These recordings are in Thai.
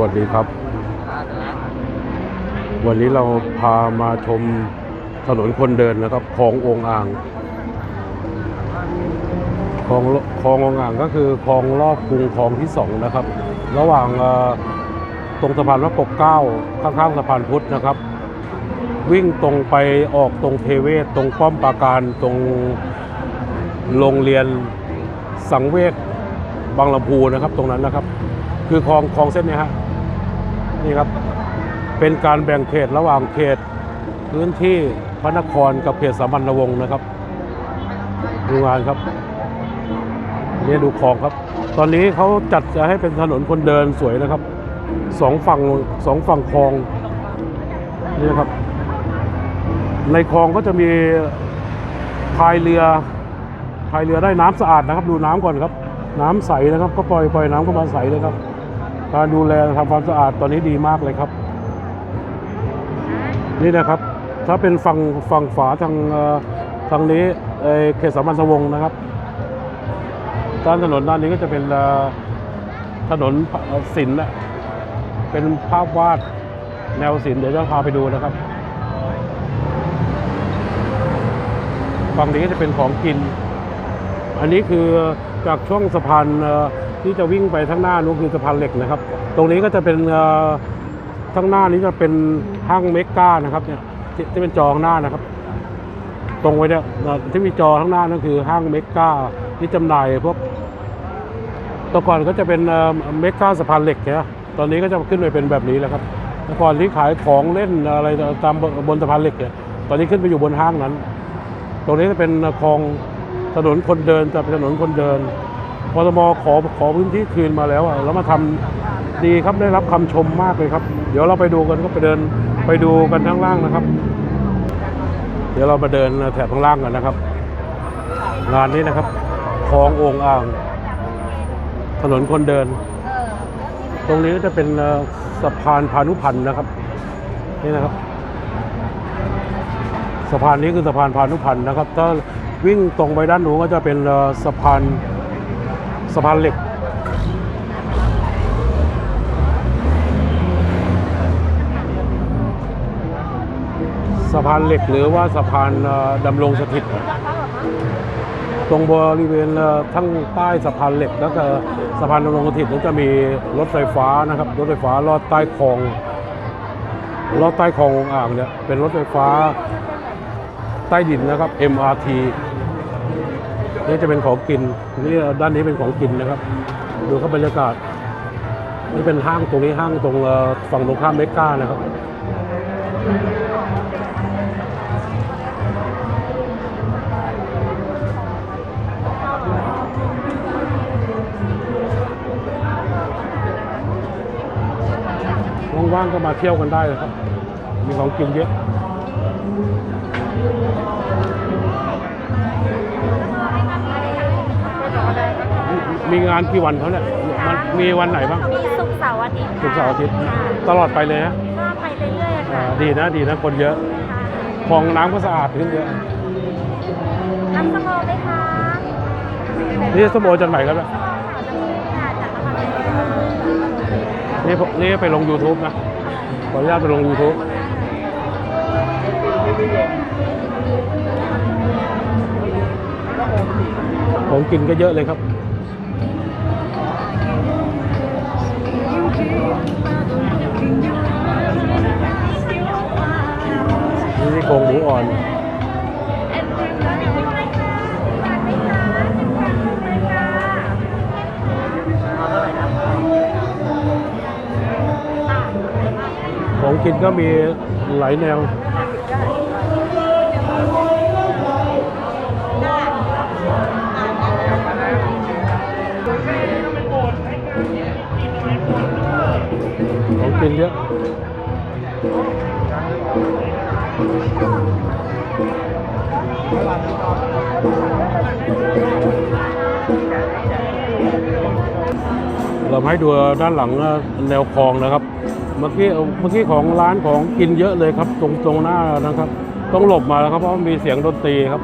วัสดีครับ วันนี้เราพามาชมถนนคนเดินนะครับคลององอ่างคลองคลององอ่างก็คือคลองรอบกรุงคลองที่สองนะครับ ระหว่างตรงสะพานพระปกเก้าข้างๆสะพานพุทธนะครับ วิ่งตรงไปออกตรงเทเวศตรงป้อมปราการตรงโรงเรียนสังเวชบางลำพูนะครับ ตรงนั้นนะครับ คือคลองคลองเส้นนี้ฮะ นี่ครับ เป็นการแบ่งเขตระหว่างเขต พื้นที่พระนครกับเขตสามัญนวงศ์นะครับ ดูงานครับนี่ดูคลองครับ ตอนนี้เขาจัดจะให้เป็นถนนคนเดินสวยนะครับสองฝั่งสองฝั่งคลองนี่นะครับ ในคลองก็จะมีพายเรือพายเรือได้น้ำสะอาดนะครับ ดูน้ำก่อนครับ น้ำใสนะครับ ก็ปล่อยปล่อยน้ำเข้ามาใสเลยครับ การดูแลทำความสะอาดตอนนี้ดีมากเลยครับ นี่นะครับ ถ้าเป็นฝั่งฝั่งฝาทางทางนี้เอ่อเขตสามัญสวงนะครับด้านถนนด้านนี้ก็จะเป็นถนนศิลป์นะเป็นภาพวาดแนวศิลป์เดี๋ยวจะพาไปดูนะครับฝั่งนี้ก็จะเป็นของกิน อันนี้คือจากช่วงสะพานอ ที่จะวิ่งไปทั้างหน้านู้นคือสะพานเหล็กนะครับ ตรงนี้ก็จะเป็นทั้างหน้านี้จะเป็นห้างเมกานะครับเนี่ยที่เป็นจอข้างหน้านะครับ ตรงไว้เนี่ยที่มีจอข้างหน้านั่นคือห้างเมกาที่จำหน่ายพวกแต่ก่อนก็จะเป็นเมกาสะพานเหล็กนะตอนนี้ก็จะขึ้นไปเป็นแบบนี้แล้วครับแต่ก่อนที่ขายของเล่นอะไรตามบนสะพานเหล็กเนี่ยตอนนี้ขึ้นไปอยู่บนห้างนั้น ตรงนี้จะเป็นคลองถนนคนเดินจะเป็นถนนคนเดิน พทมขอขอพื้นที่คืนมาแล้วอะแล้วมาทำดีครับได้รับคำชมมากเลยครับ เดี๋ยวเราไปดูกันก็ไปเดินไปดูกันข้างล่างนะครับ เดี๋ยวเรามาเดินแถบข้างล่างกันนะครับ งานนี้นะครับคลององอ่าง ถนนคนเดิน ตรงนี้ก็จะเป็นสะพานพานุพันธ์นะครับนี่นะครับสะพานนี้คือสะพานพานุพันธ์นะครับ ถ้าวิ่งตรงไปด้านหนูก็จะเป็นสะพาน สะพานเหล็ก สะพานเหล็กหรือว่าสะพานดำรงสถิต ตรงบริเวณทั้งใต้สะพานเหล็กแล้วก็สะพานดำรงสถิตนั้นจะมีรถไฟฟ้านะครับ รถไฟฟ้าลอดใต้คลองลอดใต้คลององอ่างเนี่ยเป็นรถไฟฟ้าใต้ดินนะครับ MRT นี่จะเป็นของกินนี่ด้านนี้เป็นของกินนะครับ ดูครับบรรยากาศนี่เป็นห้างตรงนี้ห้างตรงฝั่งตรงข้ามเมกานะครับว่างๆก็มาเที่ยวกันได้นะครับ มีของกินเยอะ มีงานกี่วันเขาเนี่ยมันมีวันไหนบ้าง มีศุกร์เสาร์อาทิตย์ค่ะศุกร์เสาร์อาทิตย์ ค่ะตลอดไปเลยนะก็ไปเรื่อยๆอ่าค่ะดีนะดีนะคนเยอะค่ะคลองน้ำก็สะอาดขึ้นเยอะ น้ำสโมไหมคะนี่สมโอจากไหนครับเนี่ยสโมค่ะน้ำผึ้งค่ะจากนครปฐมนี่ผมนี่ไปลง YouTube นะขออนุญาตไปลง YouTube ของกินก็เยอะเลยครับ นี่โครงหมูอ่อนของกินก็มีหลายแนว เราให้ดูด้านหลังแนวคลองนะครับ เมื่อกี้เมื่อกี้ของร้านของกินเยอะเลยครับ ตรงตรงหน้านะครับ ต้องหลบมาแล้วครับเพราะมีเสียงดนตรีครับ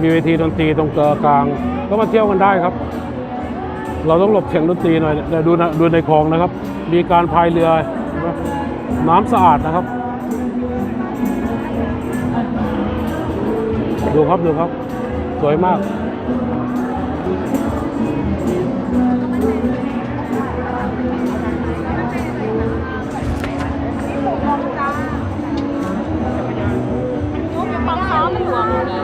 มีเวทีดนตรีตรงกลาง ก็มาเที่ยวกันได้ครับ เราต้องหลบเสียงดนตรีหน่อยเดี๋ยวดูนะดูในคลองนะครับ มีการพายเรือน้ำสะอาดนะครับ ดูครับดูครับ สวยมาก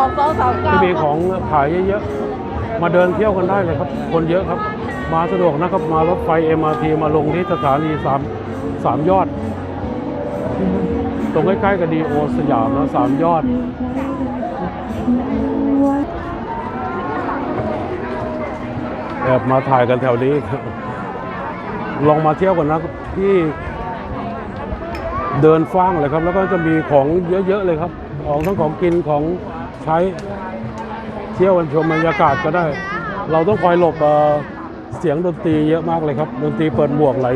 ลวงควาสาวเก่าที่มีของขายเยอะๆ มาเดินเที่ยวกันได้เลยครับ คนเยอะครับ มาสะดวกนะครับ มารถไฟ MRT มาลงที่สถานีสามสามยอด ตรงใกล้ๆกับดีโอสยามนะสามยอดแอบมาถ่ายกันแถวนี้ ลองมาเที่ยวกันนะที่เดินฟ้างเลยครับ แล้วก็จะมีของเยอะๆเลยครับ ของทั้งของกินของ ใช้เที่ยวกันชมบรรยากาศก็ได้ เราต้องคอยหลบเสียงดนตรีเยอะมากเลยครับ ดนตรีเปิดหมวกไหล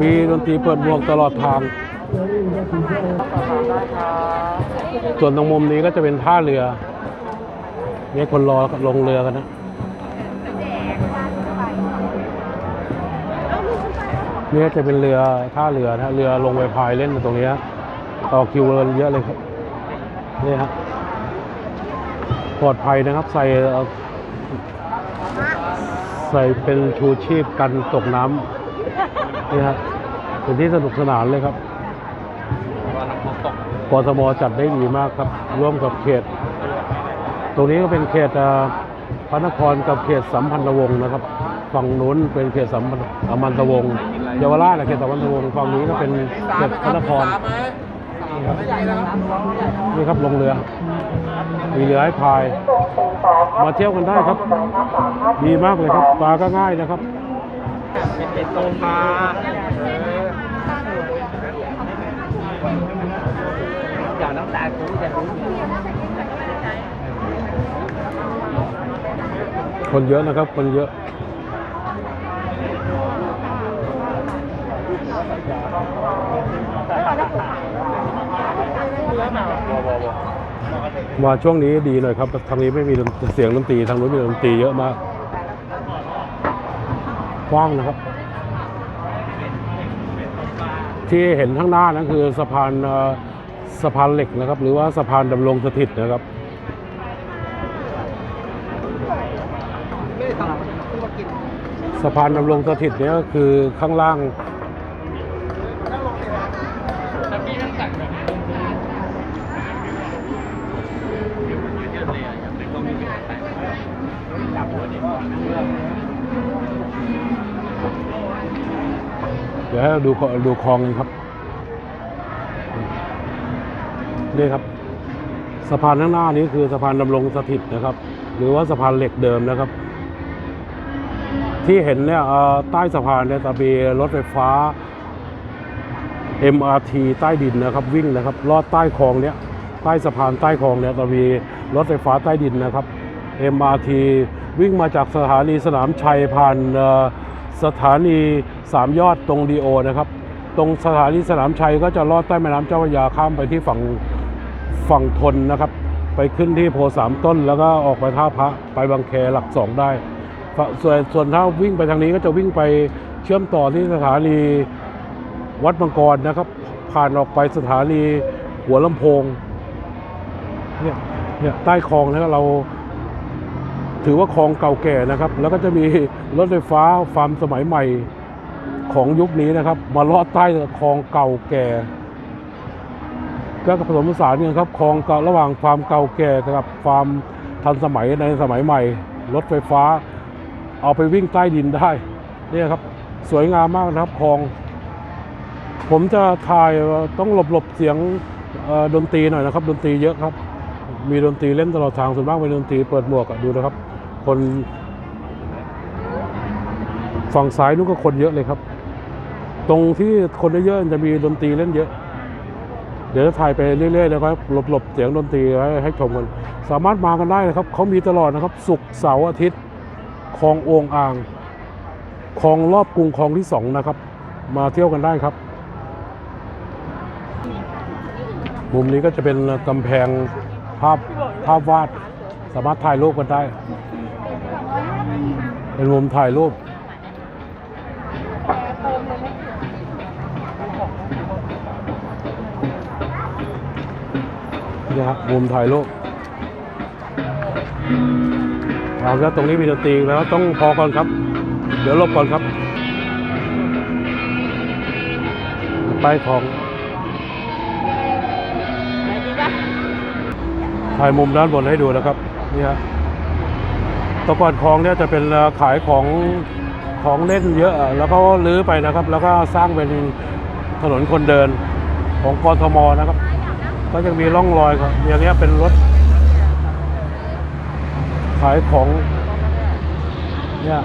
มีดนตรีเปิดหมวกตลอดทาง ส่วนตรงมุมนี้ก็จะเป็นท่าเรือเนี่ยคนรอลงเรือกันนะ นี่จะเป็นเรือท่าเรือนะเรือลงไปพายเล่นตรงนี้ต่อคิวกันเยอะเลยครับนี่ฮะปลอดภัยนะครับใส่ใส่เป็นชูชีพกันตกน้ำนี่ฮะเป็นที่สนุกสนานเลยครับกทมจัดได้ดีมากครับ ร่วมกับเขต ตรงนี้ก็เป็นเขตพระนครกับเขตสัมพันธวงศ์นะครับ ฝั่งนู้นเป็นเขตสัมพันสัมพันธวงศ์ เยาวราชนะเขตสัมพันธวงศ์ฝั่งนี้ก็เป็นเขตพระนครนี่ครับลงเรือ มีเรือให้พาย มาเที่ยวกันได้ครับ ดีมากเลยครับปลาก็ง่ายนะครับ เป็นโซฟาอย่าน้ำตาคูจะรู้คนเยอะนะครับ คนเยอะ มาช่วงนี้ดีหน่อยครับทางนี้ไม่มีเสียงดนตรีทางนู้นมีดนตรีเยอะมากกว้างนะครับ ที่เห็นข้างหน้านั้นคือสะพานสะพานเหล็กนะครับ หรือว่าสะพานดำรงสถิตนะครับสะพานดำรงสถิตเนี่ยก็คือข้างล่าง เดี๋ยวให้เราดูคดูคลองกันครับ นี่ครับ สะพานข้างหน้านี้คือสะพานดำรงสถิตนะครับ หรือว่าสะพานเหล็กเดิมนะครับ ที่เห็นเนี่ยใต้สะพานเนี่ยจะมีรถไฟฟ้า MRT ใต้ดินนะครับ วิ่งนะครับลอดใต้คลองเนี้ยใต้สะพานใต้คลองเนี่ยจะมีรถไฟฟ้าใต้ดินนะครับ MRT วิ่งมาจากสถานีสนามชัยผ่านอ สถานีสามยอดตรงดีโอนะครับ ตรงสถานีสนามชัยก็จะลอดใต้แม่น้ำเจ้าพระยาข้ามไปที่ฝั่งฝั่งทนนะครับ ไปขึ้นที่โพสามต้น แล้วก็ออกไปท่าพระไปบางแคหลักสองได้ส่วนส่วนถ้าวิ่งไปทางนี้ก็จะวิ่งไปเชื่อมต่อที่สถานีวัดมังกรนะครับ ผ่านออกไปสถานีหัวลำโพงเนี่ยเนี่ยใต้คลองนะครับเรา ถือว่าคลองเก่าแก่นะครับ แล้วก็จะมีรถไฟฟ้าฟาร์มสมัยใหม่ของยุคนี้นะครับ มาลอดใต้คลองเก่าแก่ ก็ผสมผสานกันครับคลองระหว่างฟาร์มเก่าแก่กับฟาร์มทันสมัยในสมัยใหม่ รถไฟฟ้า เอาไปวิ่งใต้ดินได้เนี่ยครับ สวยงามมากนะครับคลอง ผมจะถ่ายต้องหลบหลบเสียงดนตรีหน่อยนะครับ ดนตรีเยอะครับ มีดนตรีเล่นตลอดทางส่วนมากเป็นดนตรีเปิดหมวกดูนะครับ คนฝั่งซ้ายนู้นก็คนเยอะเลยครับ ตรงที่คนเยอะๆจะมีดนตรีเล่นเยอะ เดี๋ยวจะถ่ายไปเรื่อยๆแล้วครับหลบหลบเสียงดนตรีให้ให้ชมกันสามารถมากันได้นะครับเขามีตลอดนะครับศุกร์เสาร์อาทิตย์คลองโองอ่างคลองรอบกรุงคลองที่สองนะครับ มาเที่ยวกันได้ครับ มุมนี้ก็จะเป็นกำแพง ภาพภาพวาดสามารถถ่ายรูปกันได้เป็นมุมถ่ายรูปนี่ครับมุมถ่ายรูปเอาแล้วตรงนี้มีดนตรีแล้วต้องพอก่อนครับ เดี๋ยวลบก่อนครับ ไปของ ถ่ายมุมด้านบนให้ดูนะครับนี่ฮะตะกอนคลองเนี่ยจะเป็นขายของของเล่นเยอะ แล้วก็รื้อไปนะครับ แล้วก็สร้างเป็นถนนคนเดินของกทมนะครับ ก็ยังมีร่องรอยครับอย่างเงี้ยเป็นรถ ขายของเนี่ย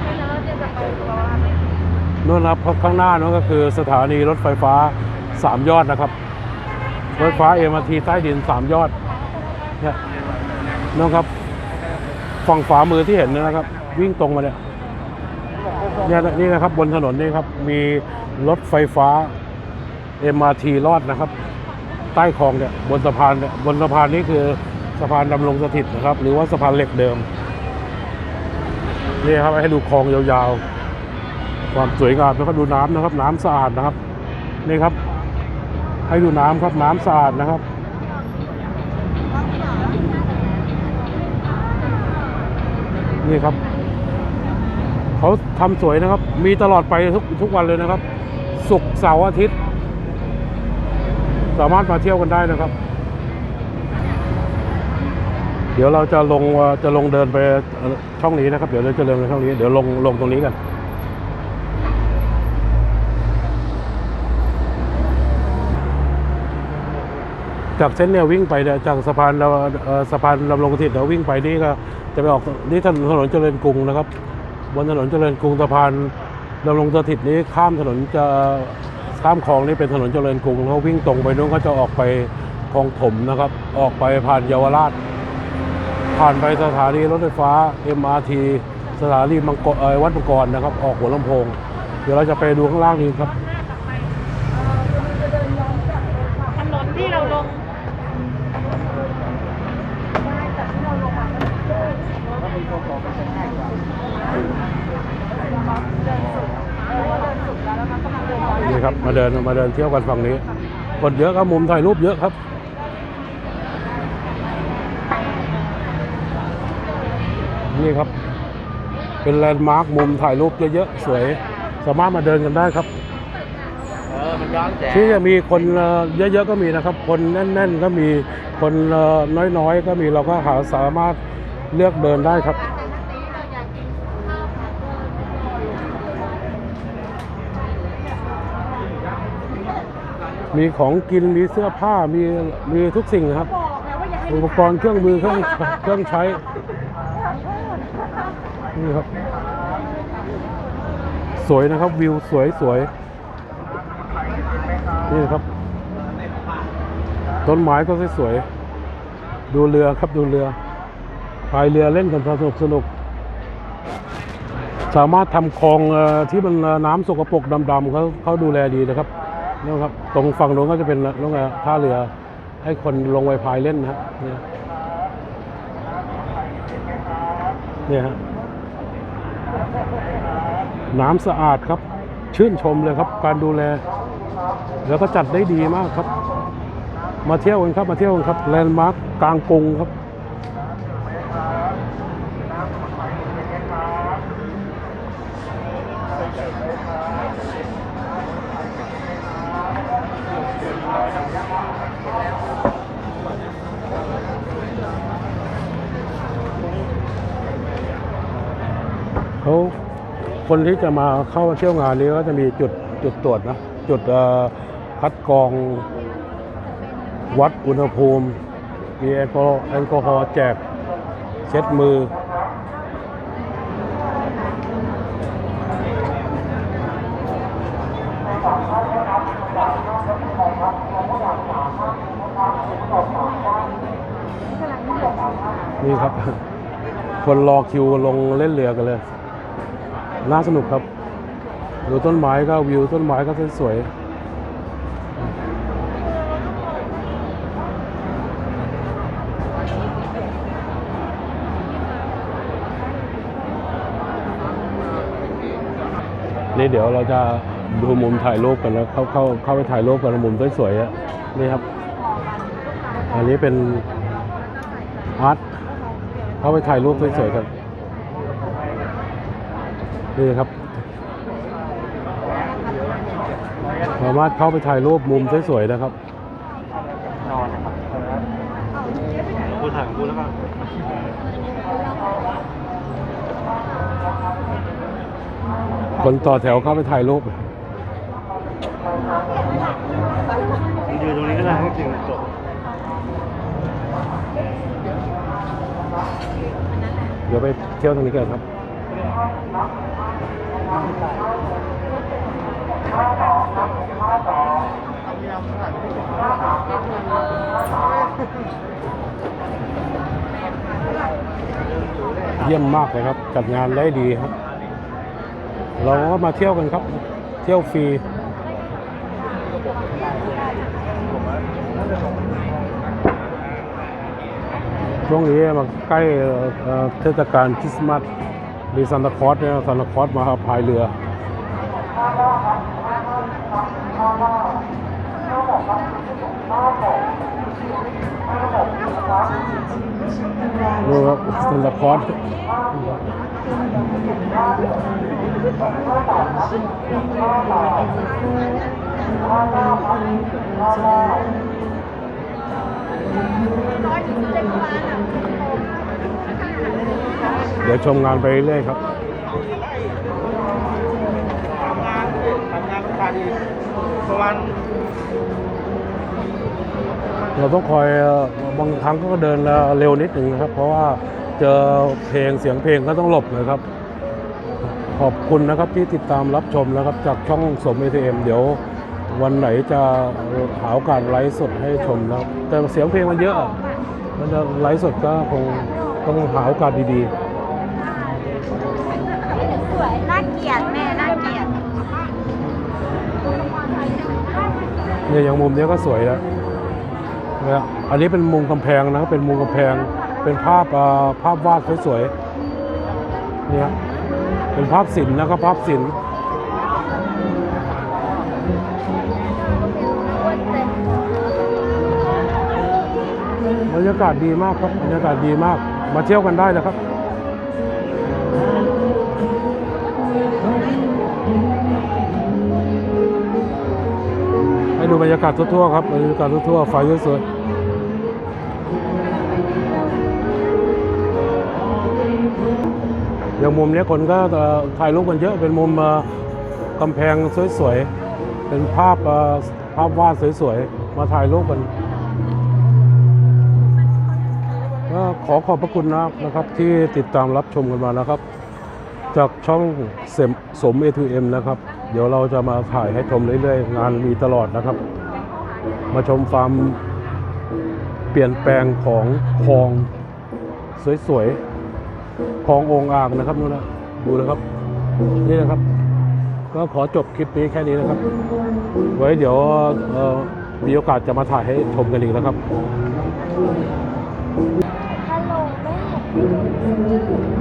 นู่นนะครับข้างหน้านู้นก็คือสถานีรถไฟฟ้าสามยอดนะครับ รถไฟฟ้าเอ็มทีใต้ดินสามยอด นี่ยน้องครับฝั่งขวามือที่เห็นนะครับ วิ่งตรงมาเนี่ยเนี่ยนี่นะครับบนถนนนี่ครับ มีรถไฟฟ้า MRT รอดนะครับ ใต้คลองเนี่ยบนสะพานเนี่ยบนสะพานนี้คือสะพานดำรงสถิตนะครับ หรือว่าสะพานเหล็กเดิมนี่ครับให้ดูคลองยาวๆ ความสวยงามแล้วก็ดูน้ำนะครับ น้ำสะอาดนะครับนี่ครับ ให้ดูน้ำครับน้ำสะอาดนะครับ นี่ครับ เขาทำสวยนะครับ มีตลอดไปทุกทุกวันเลยนะครับ ศุกร์เสาร์อาทิตย์ สามารถมาเที่ยวกันได้นะครับ เดี๋ยวเราจะลงจะลงเดินไปช่องนี้นะครับ เดี๋ยวเราจะเดินไปช่องนี้ เดี๋ยวลงลงตรงนี้กัน จากเส้นเนี่ยวิ่งไปเนี่ยจากสะพานเราสะพานดำรงสถิตเราวิ่งไปนี่ก็จะไปออกนี่ถนนถนนเจริญกรุงนะครับ บนถนนเจริญกรุงสะพานดำรงสถิตนี้ข้ามถนนจะข้ามคลองนี่เป็นถนนเจริญกรุงแล้ววิ่งตรงไปนู้นก็จะออกไปคลองถมนะครับ ออกไปผ่านเยาวราช ผ่านไปสถานีรถไฟฟ้า MRT สถานีมังกรวัดมังกรนะครับ ออกหัวลำโพง เดี๋ยวเราจะไปดูข้างล่างนี้ครับ ถนนที่เราลง นี่ครับมาเดินมาเดินเที่ยวกันฝั่งนี้ คนเยอะครับมุมถ่ายรูปเยอะครับนี่ครับ เป็นแลนด์มาร์คมุมถ่ายรูปเยอะๆสวย สามารถมาเดินกันได้ครับเออมันย้อนแสงที่จะมีคนเอ่อเยอะๆก็มีนะครับ คนแน่น ๆ ก็มีคนเอ่อน้อยๆก็มีเราก็หาสามารถ เลือกเดินได้ครับ มีของกินมีเสื้อผ้ามีมีทุกสิ่งนะครับ อุปกรณ์เครื่องมือเครื่องเครื่องใช้นี่ครับ สวยนะครับวิวสวยสวยนี่ครับ ต้นไม้ก็สวยๆดูเรือครับดูเรือ พายเรือเล่นกันสนุกสนุก สามารถทำคลองที่มันน้ำสกปรกดำๆเขาเขาดูแลดีนะครับนะครับ ตรงฝั่งโน้นก็จะเป็นโรงแรมท่าเรือ ให้คนลงไปพายเล่นนะฮะเนี่ยเนี่ยฮะน้ำสะอาดครับ ชื่นชมเลยครับ การดูแล แล้วก็จัดได้ดีมากครับ มาเที่ยวกันครับ มาเที่ยวกันครับแลนด์มาร์คกลางกรุงครับ เขาคนที่จะมาเข้ามาเที่ยวงานนี้ก็จะมีจุดจุดตรวจนะจุดคัดกรองวัดอุณหภูมิ มีแอลกอฮอล์แอลกอฮอล์แจกเช็ดมือ นี่ครับ คนรอคิวลงเล่นเรือกันเลย น่าสนุกครับ ดูต้นไม้ก็วิวต้นไม้ก็สวยนี่เดี๋ยวเราจะดูมุมถ่ายรูปกันนะเข้าเข้าเข้าไปถ่ายรูปกันมุมสวยๆอะนี่ครับ อันนี้เป็นอาร์ตเข้าไปถ่ายรูปสวยๆกัน นี่ครับสามารถเข้าไปถ่ายรูปมุมสวยๆนะครับนอนนะครับกูถ่ายของกูแล้วกันคนต่อแถวเข้าไปถ่ายรูปยืนตรงนี้ก็ได้ให้ถึงจบเดี๋ยวไปเที่ยวตรงนี้กันครับ เยี่ยมมากเลยครับ จัดงานได้ดีครับ เราก็มาเที่ยวกันครับ เที่ยวฟรีช่วงนี้มาใกล้เอ่อเทศกาลคริสต์มาส มีซานตาคลอสเนี่ยซานตาคลอสมาพายเรือดูครับซานตาคลอสร้อยถึงเจ็ดล้านอะ เดี๋ยวชมงานไปเรื่อยๆครับทำงานทำงานเป็นการดีประมาณเราต้องคอยเอ่อบางครั้งก็เดินเร็วนิดหนึ่งนะครับ เพราะว่าเจอเพลงเสียงเพลงก็ต้องหลบเลยครับ ขอบคุณนะครับที่ติดตามรับชมนะครับ จากช่องสมเอทีเอ็มเดี๋ยววันไหนจะหาโอกาสไลฟ์สดให้ชมนะครับแต่เสียงเพลงมันเยอะอะมันจะไลฟ์สดก็คงต้องหาโอกาสดี สวยน่าเกลียดแม่น่าเกลียดเนี่ยอย่างมุมนี้ก็สวยแล้วเนี่ยอันนี้เป็นมุมกำแพงนะ เป็นมุมกำแพง เป็นภาพภาพวาดสวยๆ เนี่ย เป็นภาพศิลป์นะครับภาพศิลป์บรรยากาศดีมากครับ บรรยากาศดีมาก มาเที่ยวกันได้นะครับ ดูบรรยากาศทั่วๆครับบรรยากาศทั่วๆไฟสวยๆอย่างมุมนี้คนก็ถ่ายรูปกันเยอะเป็นมุมกำแพงสวยๆ เป็นภาพภาพวาดสวยๆ มาถ่ายรูปกันก็ขอขอบพระคุณนะครับที่ติดตามรับชมกันมานะครับ จากช่องเสมสม A2M นะครับ เดี๋ยวเราจะมาถ่ายให้ชมเรื่อยๆ งานมีตลอดนะครับ มาชมฟาร์มเปลี่ยนแปลงของคลองสวยๆคลององอ่างนะครับนู่นนะดูนะครับ นี่นะครับ ก็ขอจบคลิปนี้แค่นี้นะครับ ไว้เดี๋ยวมีโอกาสจะมาถ่ายให้ชมกันอีกนะครับฮัลโหลแม่